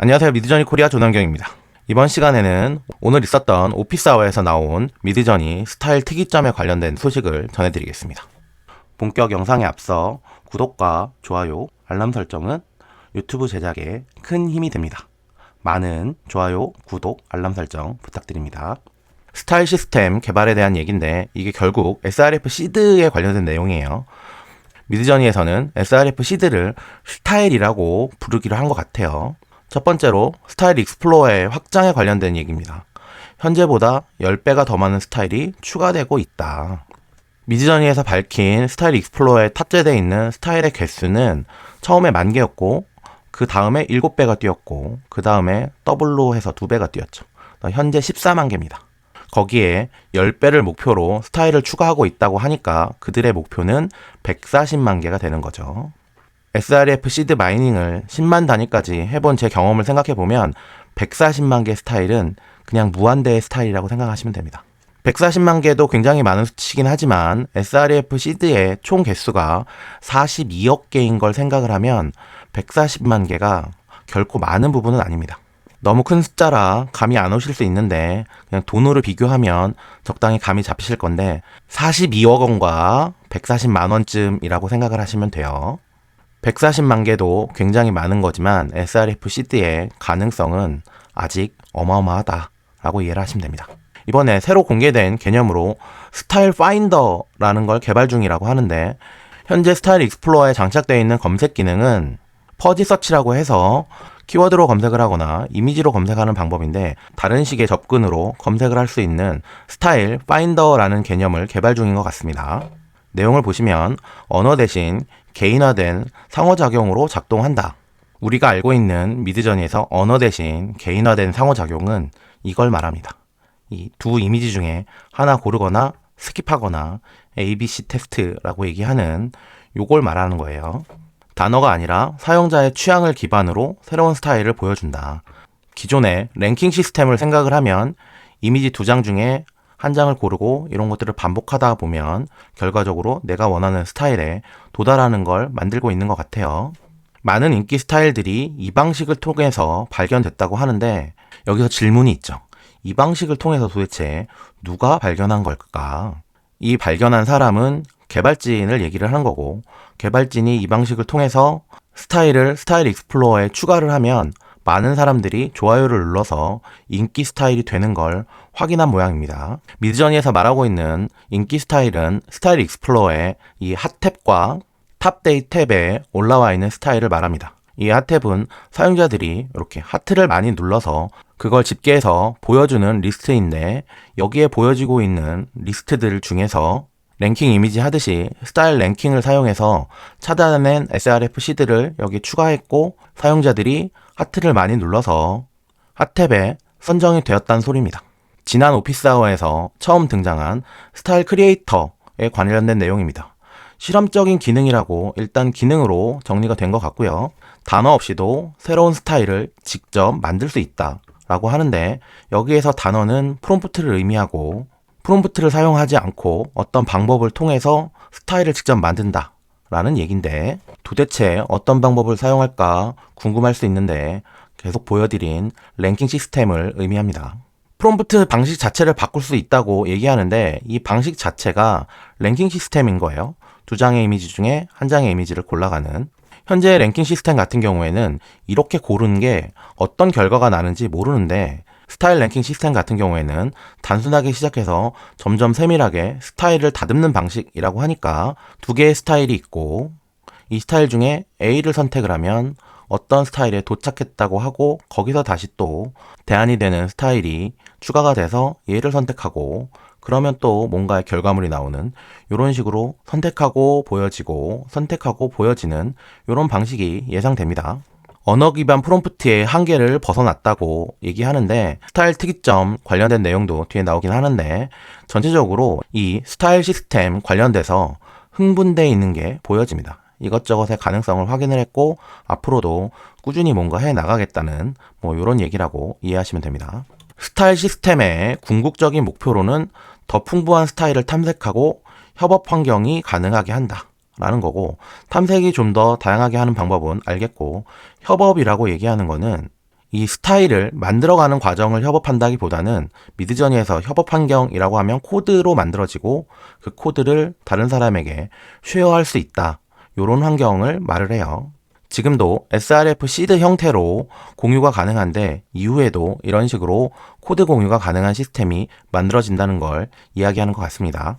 안녕하세요. 미드저니 코리아 조남경입니다. 이번 시간에는 오늘 있었던 오피스아워에서 나온 미드저니 스타일 특이점에 관련된 소식을 전해드리겠습니다. 본격 영상에 앞서 구독과 좋아요, 알람 설정은 유튜브 제작에 큰 힘이 됩니다. 많은 좋아요, 구독, 알람 설정 부탁드립니다. 스타일 시스템 개발에 대한 얘기인데 이게 결국 SRF 시드에 관련된 내용이에요. 미드저니에서는 SRF 시드를 스타일이라고 부르기로 한 것 같아요. 첫 번째로 스타일 익스플로어의 확장에 관련된 얘기입니다. 현재보다 10배가 더 많은 스타일이 추가되고 있다. 미드저니에서 밝힌 스타일 익스플로어에 탑재되어 있는 스타일의 개수는 처음에 만 개였고 그 다음에 7배가 뛰었고 그 다음에 더블로 해서 2배가 뛰었죠. 현재 14만 개입니다. 거기에 10배를 목표로 스타일을 추가하고 있다고 하니까 그들의 목표는 140만 개가 되는 거죠. SRF 시드 마이닝을 10만 단위까지 해본 제 경험을 생각해 보면 140만 개 스타일은 그냥 무한대의 스타일이라고 생각하시면 됩니다. 140만 개도 굉장히 많은 수치긴 하지만 SRF 시드의 총 개수가 42억 개인 걸 생각을 하면 140만 개가 결코 많은 부분은 아닙니다. 너무 큰 숫자라 감이 안 오실 수 있는데 그냥 돈으로 비교하면 적당히 감이 잡히실 건데 42억 원과 140만 원쯤이라고 생각을 하시면 돼요. 140만 개도 굉장히 많은 거지만 SRF 시드의 가능성은 아직 어마어마하다라고 이해를 하시면 됩니다. 이번에 새로 공개된 개념으로 스타일 파인더라는 걸 개발 중이라고 하는데 현재 스타일 익스플로어에 장착되어 있는 검색 기능은 퍼지 서치라고 해서 키워드로 검색을 하거나 이미지로 검색하는 방법인데 다른 식의 접근으로 검색을 할 수 있는 스타일 파인더라는 개념을 개발 중인 것 같습니다. 내용을 보시면 언어 대신 개인화된 상호작용으로 작동한다. 우리가 알고 있는 미드저니에서 언어 대신 개인화된 상호작용은 이걸 말합니다. 이 두 이미지 중에 하나 고르거나 스킵하거나 ABC 테스트라고 얘기하는 요걸 말하는 거예요. 단어가 아니라 사용자의 취향을 기반으로 새로운 스타일을 보여준다. 기존의 랭킹 시스템을 생각을 하면 이미지 두 장 중에 한 장을 고르고 이런 것들을 반복하다 보면 결과적으로 내가 원하는 스타일에 도달하는 걸 만들고 있는 것 같아요. 많은 인기 스타일들이 이 방식을 통해서 발견됐다고 하는데 여기서 질문이 있죠. 이 방식을 통해서 도대체 누가 발견한 걸까? 이 발견한 사람은 개발진을 얘기를 하는 거고 개발진이 이 방식을 통해서 스타일을 스타일 익스플로어에 추가를 하면 많은 사람들이 좋아요를 눌러서 인기 스타일이 되는 걸 확인한 모양입니다. 미드저니에서 말하고 있는 인기 스타일은 스타일 익스플로어의 이 핫탭과 탑데이 탭에 올라와 있는 스타일을 말합니다. 이 핫탭은 사용자들이 이렇게 하트를 많이 눌러서 그걸 집계해서 보여주는 리스트인데 여기에 보여지고 있는 리스트들 중에서 랭킹 이미지 하듯이 스타일 랭킹을 사용해서 차단해낸 SRF 시드를 여기 추가했고 사용자들이 하트를 많이 눌러서 핫탭에 선정이 되었다는 소리입니다. 지난 오피스아워에서 처음 등장한 스타일 크리에이터에 관련된 내용입니다. 실험적인 기능이라고 일단 기능으로 정리가 된 것 같고요. 단어 없이도 새로운 스타일을 직접 만들 수 있다 라고 하는데 여기에서 단어는 프롬프트를 의미하고 프롬프트를 사용하지 않고 어떤 방법을 통해서 스타일을 직접 만든다 라는 얘긴데 도대체 어떤 방법을 사용할까 궁금할 수 있는데 계속 보여드린 랭킹 시스템을 의미합니다. 프롬프트 방식 자체를 바꿀 수 있다고 얘기하는데 이 방식 자체가 랭킹 시스템인 거예요. 두 장의 이미지 중에 한 장의 이미지를 골라가는 현재 랭킹 시스템 같은 경우에는 이렇게 고르는 게 어떤 결과가 나는지 모르는데 스타일 랭킹 시스템 같은 경우에는 단순하게 시작해서 점점 세밀하게 스타일을 다듬는 방식이라고 하니까 두 개의 스타일이 있고 이 스타일 중에 A를 선택을 하면 어떤 스타일에 도착했다고 하고 거기서 다시 또 대안이 되는 스타일이 추가가 돼서 얘를 선택하고 그러면 또 뭔가의 결과물이 나오는 이런 식으로 선택하고 보여지고 선택하고 보여지는 이런 방식이 예상됩니다. 언어 기반 프롬프트의 한계를 벗어났다고 얘기하는데 스타일 특이점 관련된 내용도 뒤에 나오긴 하는데 전체적으로 이 스타일 시스템 관련돼서 흥분돼 있는 게 보여집니다. 이것저것의 가능성을 확인을 했고 앞으로도 꾸준히 뭔가 해 나가겠다는 뭐 이런 얘기라고 이해하시면 됩니다. 스타일 시스템의 궁극적인 목표로는 더 풍부한 스타일을 탐색하고 협업 환경이 가능하게 한다. 라는 거고 탐색이 좀 더 다양하게 하는 방법은 알겠고 협업이라고 얘기하는 거는 이 스타일을 만들어가는 과정을 협업한다기 보다는 미드저니에서 협업 환경이라고 하면 코드로 만들어지고 그 코드를 다른 사람에게 쉐어할 수 있다. 요런 환경을 말을 해요. 지금도 SRF 시드 형태로 공유가 가능한데 이후에도 이런 식으로 코드 공유가 가능한 시스템이 만들어진다는 걸 이야기하는 것 같습니다.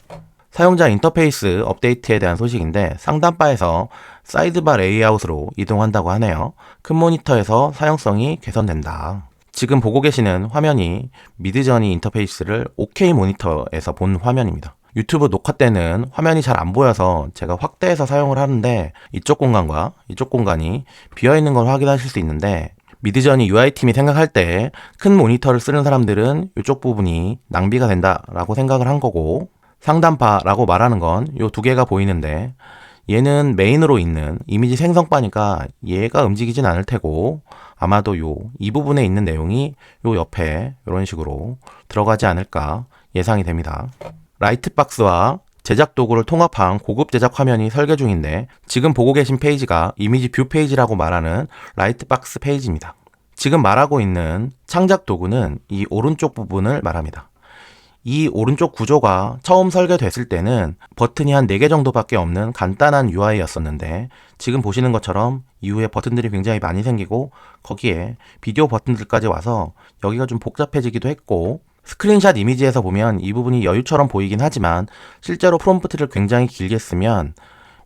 사용자 인터페이스 업데이트에 대한 소식인데 상단바에서 사이드바 레이아웃으로 이동한다고 하네요. 큰 모니터에서 사용성이 개선된다. 지금 보고 계시는 화면이 미드저니 인터페이스를 OK 모니터에서 본 화면입니다. 유튜브 녹화 때는 화면이 잘 안 보여서 제가 확대해서 사용을 하는데 이쪽 공간과 이쪽 공간이 비어 있는 걸 확인하실 수 있는데 미드저니 UI 팀이 생각할 때 큰 모니터를 쓰는 사람들은 이쪽 부분이 낭비가 된다라고 생각을 한 거고 상단바라고 말하는 건요두 개가 보이는데 얘는 메인으로 있는 이미지 생성바니까 얘가 움직이진 않을 테고 아마도 요 이 부분에 있는 내용이 요 옆에 이런 식으로 들어가지 않을까 예상이 됩니다. 라이트박스와 제작 도구를 통합한 고급 제작 화면이 설계 중인데 지금 보고 계신 페이지가 이미지 뷰 페이지라고 말하는 라이트박스 페이지입니다. 지금 말하고 있는 창작 도구는 이 오른쪽 부분을 말합니다. 이 오른쪽 구조가 처음 설계됐을 때는 버튼이 한 4개 정도밖에 없는 간단한 UI였었는데 지금 보시는 것처럼 이후에 버튼들이 굉장히 많이 생기고 거기에 비디오 버튼들까지 와서 여기가 좀 복잡해지기도 했고 스크린샷 이미지에서 보면 이 부분이 여유처럼 보이긴 하지만 실제로 프롬프트를 굉장히 길게 쓰면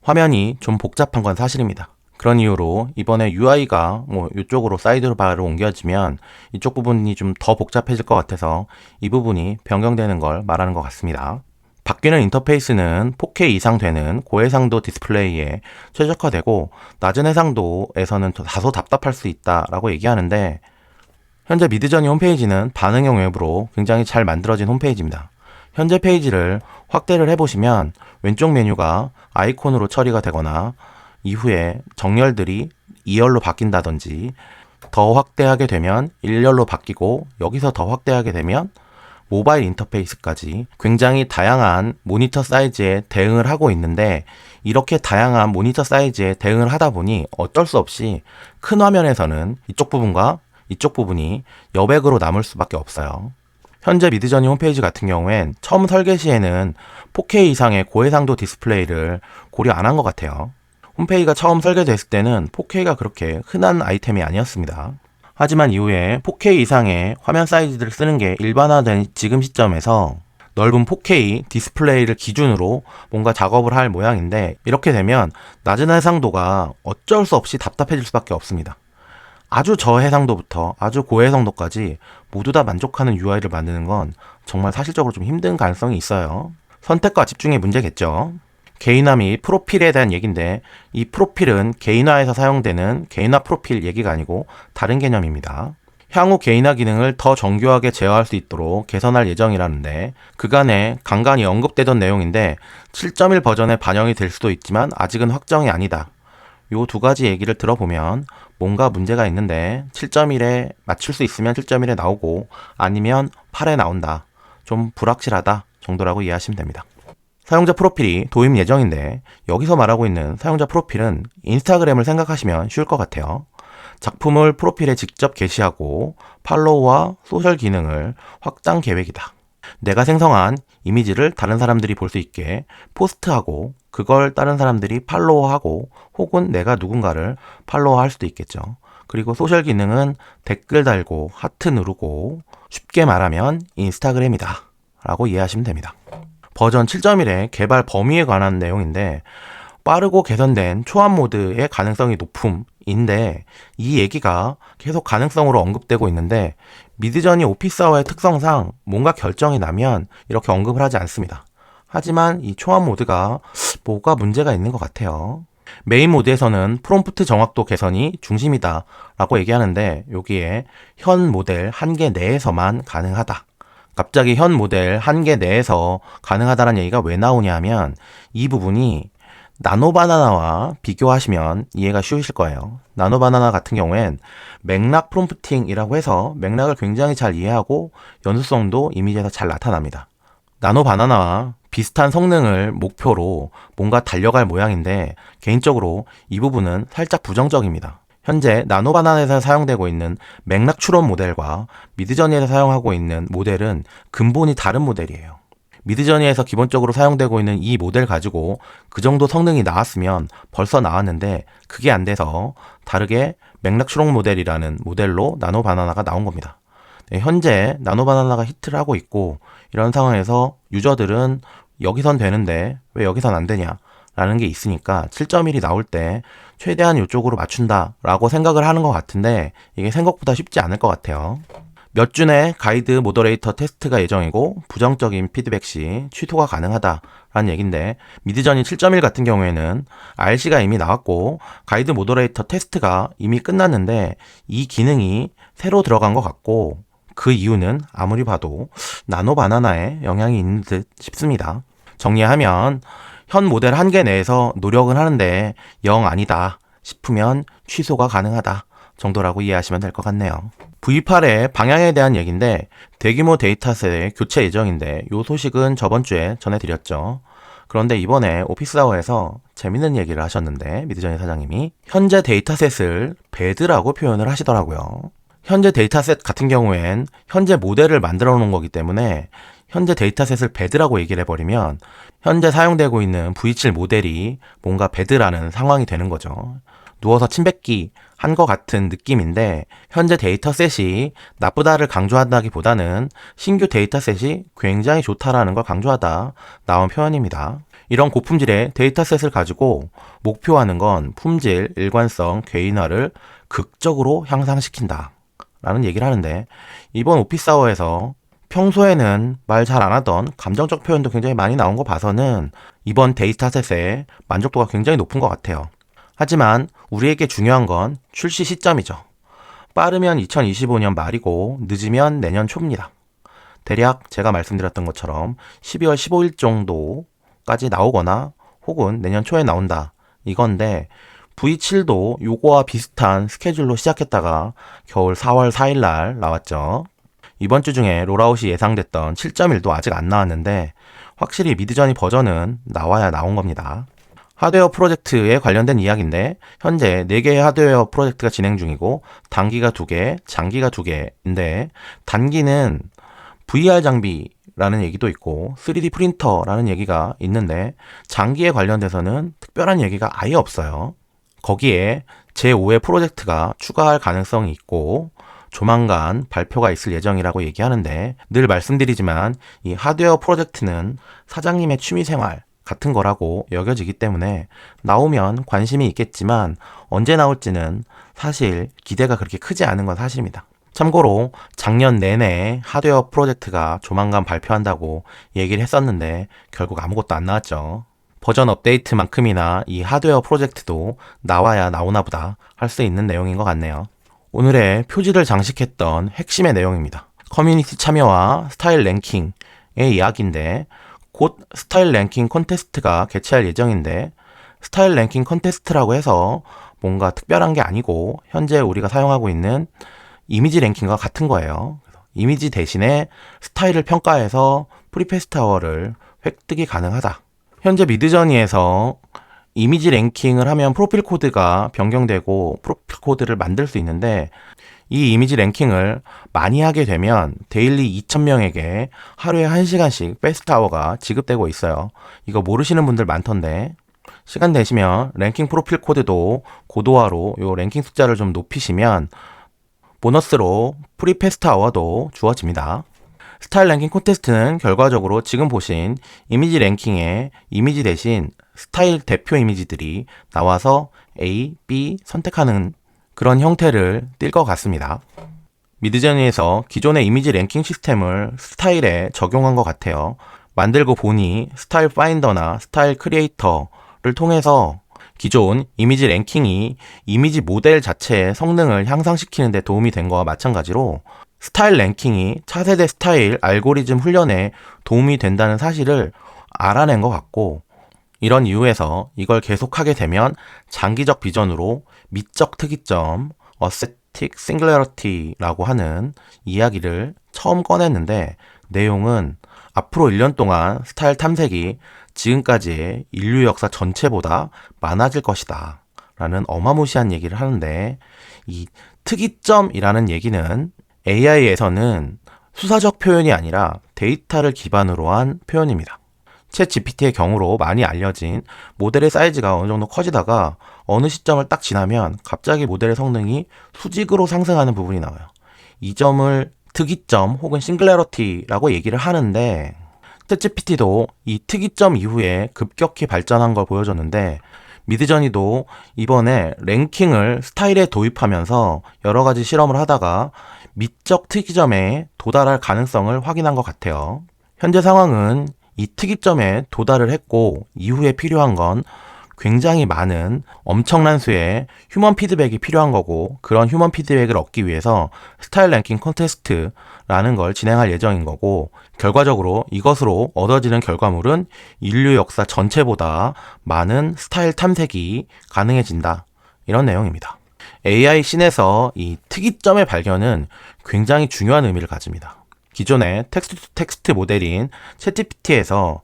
화면이 좀 복잡한 건 사실입니다. 그런 이유로 이번에 UI가 뭐 이쪽으로 사이드로 바로 옮겨지면 이쪽 부분이 좀 더 복잡해질 것 같아서 이 부분이 변경되는 걸 말하는 것 같습니다. 바뀌는 인터페이스는 4K 이상 되는 고해상도 디스플레이에 최적화되고 낮은 해상도에서는 다소 답답할 수 있다라고 얘기하는데 현재 미드저니 홈페이지는 반응형 웹으로 굉장히 잘 만들어진 홈페이지입니다. 현재 페이지를 확대를 해보시면 왼쪽 메뉴가 아이콘으로 처리가 되거나 이후에 정렬들이 2열로 바뀐다든지 더 확대하게 되면 1열로 바뀌고 여기서 더 확대하게 되면 모바일 인터페이스까지 굉장히 다양한 모니터 사이즈에 대응을 하고 있는데 이렇게 다양한 모니터 사이즈에 대응을 하다 보니 어쩔 수 없이 큰 화면에서는 이쪽 부분과 이쪽 부분이 여백으로 남을 수밖에 없어요. 현재 미드저니 홈페이지 같은 경우엔 처음 설계 시에는 4K 이상의 고해상도 디스플레이를 고려 안 한 것 같아요. 홈페이지가 처음 설계됐을 때는 4K가 그렇게 흔한 아이템이 아니었습니다. 하지만 이후에 4K 이상의 화면 사이즈들을 쓰는 게 일반화된 지금 시점에서 넓은 4K 디스플레이를 기준으로 뭔가 작업을 할 모양인데 이렇게 되면 낮은 해상도가 어쩔 수 없이 답답해질 수밖에 없습니다. 아주 저해상도부터 아주 고해상도까지 모두 다 만족하는 UI를 만드는 건 정말 사실적으로 좀 힘든 가능성이 있어요. 선택과 집중의 문제겠죠. 개인화 및 프로필에 대한 얘기인데 이 프로필은 개인화에서 사용되는 개인화 프로필 얘기가 아니고 다른 개념입니다. 향후 개인화 기능을 더 정교하게 제어할 수 있도록 개선할 예정이라는데 그간에 간간히 언급되던 내용인데 7.1 버전에 반영이 될 수도 있지만 아직은 확정이 아니다. 요 두 가지 얘기를 들어보면 뭔가 문제가 있는데 7.1에 맞출 수 있으면 7.1에 나오고 아니면 8에 나온다. 좀 불확실하다 정도라고 이해하시면 됩니다. 사용자 프로필이 도입 예정인데 여기서 말하고 있는 사용자 프로필은 인스타그램을 생각하시면 쉬울 것 같아요. 작품을 프로필에 직접 게시하고 팔로우와 소셜 기능을 확장 계획이다. 내가 생성한 이미지를 다른 사람들이 볼 수 있게 포스트하고 그걸 다른 사람들이 팔로우하고 혹은 내가 누군가를 팔로우할 수도 있겠죠. 그리고 소셜 기능은 댓글 달고 하트 누르고 쉽게 말하면 인스타그램이다. 라고 이해하시면 됩니다. 버전 7.1의 개발 범위에 관한 내용인데 빠르고 개선된 초안 모드의 가능성이 높음인데 이 얘기가 계속 가능성으로 언급되고 있는데 미드전이 오피스아워의 특성상 뭔가 결정이 나면 이렇게 언급을 하지 않습니다. 하지만 이 초안 모드가 뭐가 문제가 있는 것 같아요. 메인 모드에서는 프롬프트 정확도 개선이 중심이다 라고 얘기하는데 여기에 현 모델 한개 내에서만 가능하다. 갑자기 현 모델 한개 내에서 가능하다는 얘기가 왜 나오냐 하면 이 부분이 나노바나나와 비교하시면 이해가 쉬우실 거예요. 나노바나나 같은 경우엔 맥락 프롬프팅이라고 해서 맥락을 굉장히 잘 이해하고 연수성도 이미지에서 잘 나타납니다. 나노바나나와 비슷한 성능을 목표로 뭔가 달려갈 모양인데 개인적으로 이 부분은 살짝 부정적입니다. 현재 나노바나나에서 사용되고 있는 맥락 추론 모델과 미드저니에서 사용하고 있는 모델은 근본이 다른 모델이에요. 미드저니에서 기본적으로 사용되고 있는 이 모델 가지고 그 정도 성능이 나왔으면 벌써 나왔는데 그게 안 돼서 다르게 맥락 추론 모델이라는 모델로 나노 바나나가 나온 겁니다. 네, 현재 나노 바나나가 히트를 하고 있고 이런 상황에서 유저들은 여기선 되는데 왜 여기선 안 되냐 라는 게 있으니까 7.1이 나올 때 최대한 이쪽으로 맞춘다 라고 생각을 하는 것 같은데 이게 생각보다 쉽지 않을 것 같아요. 몇 주 내 가이드 모더레이터 테스트가 예정이고 부정적인 피드백 시 취소가 가능하다라는 얘긴데 미드전이 7.1 같은 경우에는 RC가 이미 나왔고 가이드 모더레이터 테스트가 이미 끝났는데 이 기능이 새로 들어간 것 같고 그 이유는 아무리 봐도 나노 바나나에 영향이 있는 듯 싶습니다. 정리하면 현 모델 한 개 내에서 노력은 하는데 영 아니다 싶으면 취소가 가능하다 정도라고 이해하시면 될 것 같네요. V8의 방향에 대한 얘기인데 대규모 데이터셋의 교체 예정인데 이 소식은 저번 주에 전해드렸죠. 그런데 이번에 오피스아워에서 재밌는 얘기를 하셨는데 미드전의 사장님이 현재 데이터셋을 배드라고 표현을 하시더라고요. 현재 데이터셋 같은 경우엔 현재 모델을 만들어 놓은 거기 때문에 현재 데이터셋을 배드라고 얘기를 해버리면 현재 사용되고 있는 V7 모델이 뭔가 배드라는 상황이 되는 거죠. 누워서 침 뱉기 한 것 같은 느낌인데 현재 데이터셋이 나쁘다를 강조한다기보다는 신규 데이터셋이 굉장히 좋다라는 걸 강조하다 나온 표현입니다. 이런 고품질의 데이터셋을 가지고 목표하는 건 품질, 일관성, 개인화를 극적으로 향상시킨다. 라는 얘기를 하는데 이번 오피스아워에서 평소에는 말 잘 안 하던 감정적 표현도 굉장히 많이 나온 거 봐서는 이번 데이터셋의 만족도가 굉장히 높은 것 같아요. 하지만 우리에게 중요한 건 출시 시점이죠. 빠르면 2025년 말이고 늦으면 내년 초입니다. 대략 제가 말씀드렸던 것처럼 12월 15일 정도까지 나오거나 혹은 내년 초에 나온다. 이건데 V7도 요거와 비슷한 스케줄로 시작했다가 겨울 4월 4일 날 나왔죠. 이번 주 중에 롤아웃이 예상됐던 7.1도 아직 안 나왔는데 확실히 미드저니 버전은 나와야 나온 겁니다. 하드웨어 프로젝트에 관련된 이야기인데 현재 4개의 하드웨어 프로젝트가 진행 중이고 단기가 2개, 장기가 2개인데 단기는 VR 장비라는 얘기도 있고 3D 프린터라는 얘기가 있는데 장기에 관련돼서는 특별한 얘기가 아예 없어요. 거기에 제5의 프로젝트가 추가할 가능성이 있고 조만간 발표가 있을 예정이라고 얘기하는데 늘 말씀드리지만 이 하드웨어 프로젝트는 사장님의 취미생활 같은 거라고 여겨지기 때문에 나오면 관심이 있겠지만 언제 나올지는 사실 기대가 그렇게 크지 않은 건 사실입니다. 참고로 작년 내내 하드웨어 프로젝트가 조만간 발표한다고 얘기를 했었는데 결국 아무것도 안 나왔죠. 버전 업데이트만큼이나 이 하드웨어 프로젝트도 나와야 나오나 보다 할 수 있는 내용인 것 같네요. 오늘의 표지를 장식했던 핵심의 내용입니다. 커뮤니티 참여와 스타일 랭킹의 이야기인데 곧 스타일 랭킹 콘테스트가 개최할 예정인데 스타일 랭킹 콘테스트라고 해서 뭔가 특별한 게 아니고 현재 우리가 사용하고 있는 이미지 랭킹과 같은 거예요. 이미지 대신에 스타일을 평가해서 프리페스타워를 획득이 가능하다. 현재 미드저니에서 이미지 랭킹을 하면 프로필 코드가 변경되고 프로필 코드를 만들 수 있는데 이 이미지 랭킹을 많이 하게 되면 데일리 2,000명에게 하루에 1시간씩 베스트 아워가 지급되고 있어요. 이거 모르시는 분들 많던데 시간 되시면 랭킹 프로필 코드도 고도화로 요 랭킹 숫자를 좀 높이시면 보너스로 프리 페스트 아워도 주어집니다. 스타일 랭킹 콘테스트는 결과적으로 지금 보신 이미지 랭킹에 이미지 대신 스타일 대표 이미지들이 나와서 A, B 선택하는 그런 형태를 띌 것 같습니다. 미드저니에서 기존의 이미지 랭킹 시스템을 스타일에 적용한 것 같아요. 만들고 보니 스타일 파인더나 스타일 크리에이터를 통해서 기존 이미지 랭킹이 이미지 모델 자체의 성능을 향상시키는 데 도움이 된 거와 마찬가지로 스타일 랭킹이 차세대 스타일 알고리즘 훈련에 도움이 된다는 사실을 알아낸 것 같고 이런 이유에서 이걸 계속하게 되면 장기적 비전으로 미적 특이점, 어세틱 싱글러리티라고 하는 이야기를 처음 꺼냈는데 내용은 앞으로 1년 동안 스타일 탐색이 지금까지의 인류 역사 전체보다 많아질 것이다. 라는 어마무시한 얘기를 하는데 이 특이점이라는 얘기는 AI에서는 수사적 표현이 아니라 데이터를 기반으로 한 표현입니다. 챗 GPT의 경우로 많이 알려진 모델의 사이즈가 어느 정도 커지다가 어느 시점을 딱 지나면 갑자기 모델의 성능이 수직으로 상승하는 부분이 나와요. 이 점을 특이점 혹은 싱글레러티라고 얘기를 하는데 챗GPT도 이 특이점 이후에 급격히 발전한 걸 보여줬는데 미드저니도 이번에 랭킹을 스타일에 도입하면서 여러 가지 실험을 하다가 미적 특이점에 도달할 가능성을 확인한 것 같아요. 현재 상황은 이 특이점에 도달을 했고 이후에 필요한 건 굉장히 많은 엄청난 수의 휴먼 피드백이 필요한 거고 그런 휴먼 피드백을 얻기 위해서 스타일 랭킹 콘테스트라는 걸 진행할 예정인 거고 결과적으로 이것으로 얻어지는 결과물은 인류 역사 전체보다 많은 스타일 탐색이 가능해진다. 이런 내용입니다. AI 씬에서 이 특이점의 발견은 굉장히 중요한 의미를 가집니다. 기존의 텍스트 투 텍스트 모델인 챗GPT에서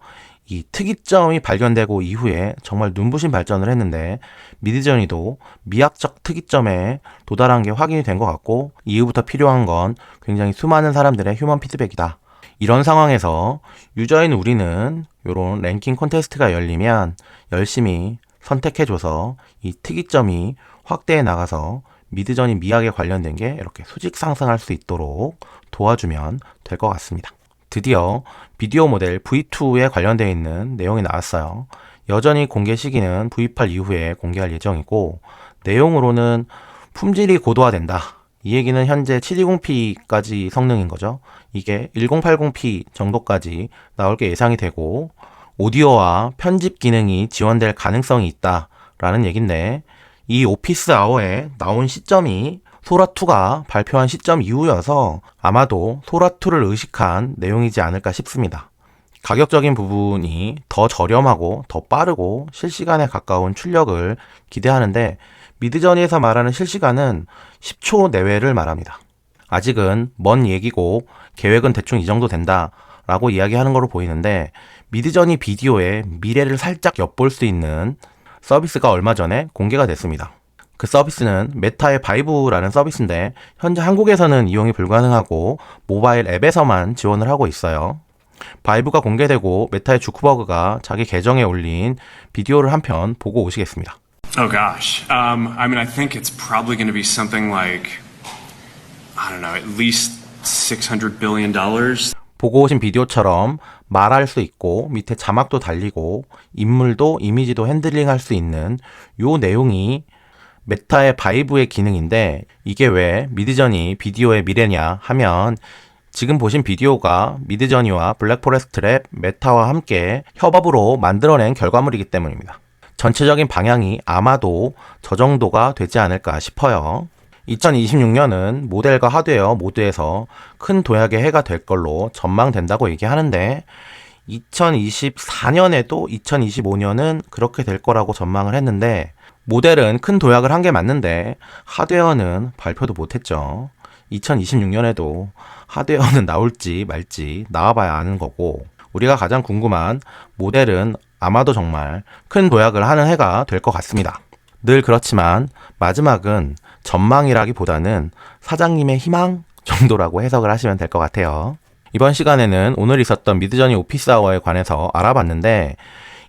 이 특이점이 발견되고 이후에 정말 눈부신 발전을 했는데 미드저니도 미학적 특이점에 도달한 게 확인이 된 것 같고 이후부터 필요한 건 굉장히 수많은 사람들의 휴먼 피드백이다. 이런 상황에서 유저인 우리는 이런 랭킹 콘테스트가 열리면 열심히 선택해줘서 이 특이점이 확대해 나가서 미드전이 미학에 관련된 게 이렇게 수직 상승할 수 있도록 도와주면 될 것 같습니다. 드디어 비디오 모델 V2에 관련되어 있는 내용이 나왔어요. 여전히 공개 시기는 V8 이후에 공개할 예정이고 내용으로는 품질이 고도화된다. 이 얘기는 현재 720p까지 성능인 거죠. 이게 1080p 정도까지 나올 게 예상이 되고 오디오와 편집 기능이 지원될 가능성이 있다라는 얘긴데 이 오피스 아워에 나온 시점이 소라2가 발표한 시점 이후여서 아마도 소라2를 의식한 내용이지 않을까 싶습니다. 가격적인 부분이 더 저렴하고 더 빠르고 실시간에 가까운 출력을 기대하는데 미드저니에서 말하는 실시간은 10초 내외를 말합니다. 아직은 먼 얘기고 계획은 대충 이 정도 된다 라고 이야기하는 거로 보이는데 미드저니 비디오의 미래를 살짝 엿볼 수 있는 서비스가 얼마 전에 공개가 됐습니다. 그 서비스는 메타의 바이브라는 서비스인데 현재 한국에서는 이용이 불가능하고 모바일 앱에서만 지원을 하고 있어요. 바이브가 공개되고 메타의 주크버그가 자기 계정에 올린 비디오를 한 편 보고 오시겠습니다. Oh gosh. Um, I mean, I think it's probably going to be something like, I don't know, at least $600 billion. 보고 오신 비디오처럼 말할 수 있고 밑에 자막도 달리고 인물도 이미지도 핸들링 할 수 있는 요 내용이 메타의 바이브의 기능인데 이게 왜 미드저니 비디오의 미래냐 하면 지금 보신 비디오가 미드저니와 블랙포레스트 랩 메타와 함께 협업으로 만들어낸 결과물이기 때문입니다. 전체적인 방향이 아마도 저 정도가 되지 않을까 싶어요. 2026년은 모델과 하드웨어 모두에서 큰 도약의 해가 될 걸로 전망된다고 얘기하는데 2024년에도 2025년은 그렇게 될 거라고 전망을 했는데 모델은 큰 도약을 한 게 맞는데 하드웨어는 발표도 못했죠. 2026년에도 하드웨어는 나올지 말지 나와봐야 아는 거고 우리가 가장 궁금한 모델은 아마도 정말 큰 도약을 하는 해가 될 것 같습니다. 늘 그렇지만 마지막은 전망이라기보다는 사장님의 희망 정도라고 해석을 하시면 될 것 같아요. 이번 시간에는 오늘 있었던 미드저니 오피스 아워에 관해서 알아봤는데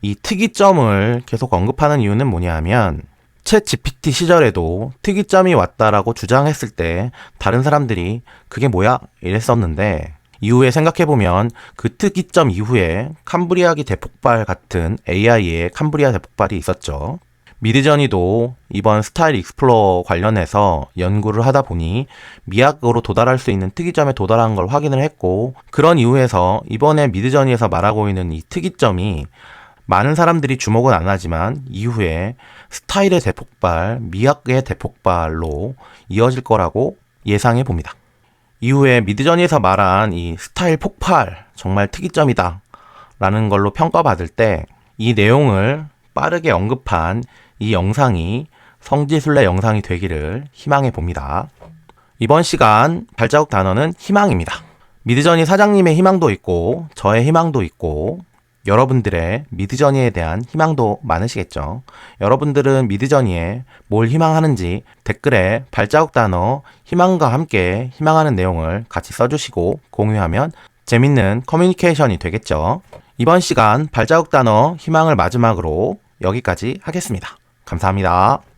이 특이점을 계속 언급하는 이유는 뭐냐 하면 챗 GPT 시절에도 특이점이 왔다라고 주장했을 때 다른 사람들이 그게 뭐야? 이랬었는데 이후에 생각해보면 그 특이점 이후에 캄브리아기 대폭발 같은 AI의 캄브리아 대폭발이 있었죠. 미드저니도 이번 스타일 익스플로어 관련해서 연구를 하다 보니 미학으로 도달할 수 있는 특이점에 도달한 걸 확인을 했고 그런 이유에서 이번에 미드저니에서 말하고 있는 이 특이점이 많은 사람들이 주목은 안 하지만 이후에 스타일의 대폭발, 미학의 대폭발로 이어질 거라고 예상해 봅니다. 이후에 미드저니에서 말한 이 스타일 폭발 정말 특이점이다 라는 걸로 평가받을 때 이 내용을 빠르게 언급한 이 영상이 성지순례 영상이 되기를 희망해 봅니다. 이번 시간 발자국 단어는 희망입니다. 미드저니 사장님의 희망도 있고 저의 희망도 있고 여러분들의 미드저니에 대한 희망도 많으시겠죠. 여러분들은 미드저니에 뭘 희망하는지 댓글에 발자국 단어 희망과 함께 희망하는 내용을 같이 써주시고 공유하면 재밌는 커뮤니케이션이 되겠죠. 이번 시간 발자국 단어 희망을 마지막으로 여기까지 하겠습니다. 감사합니다.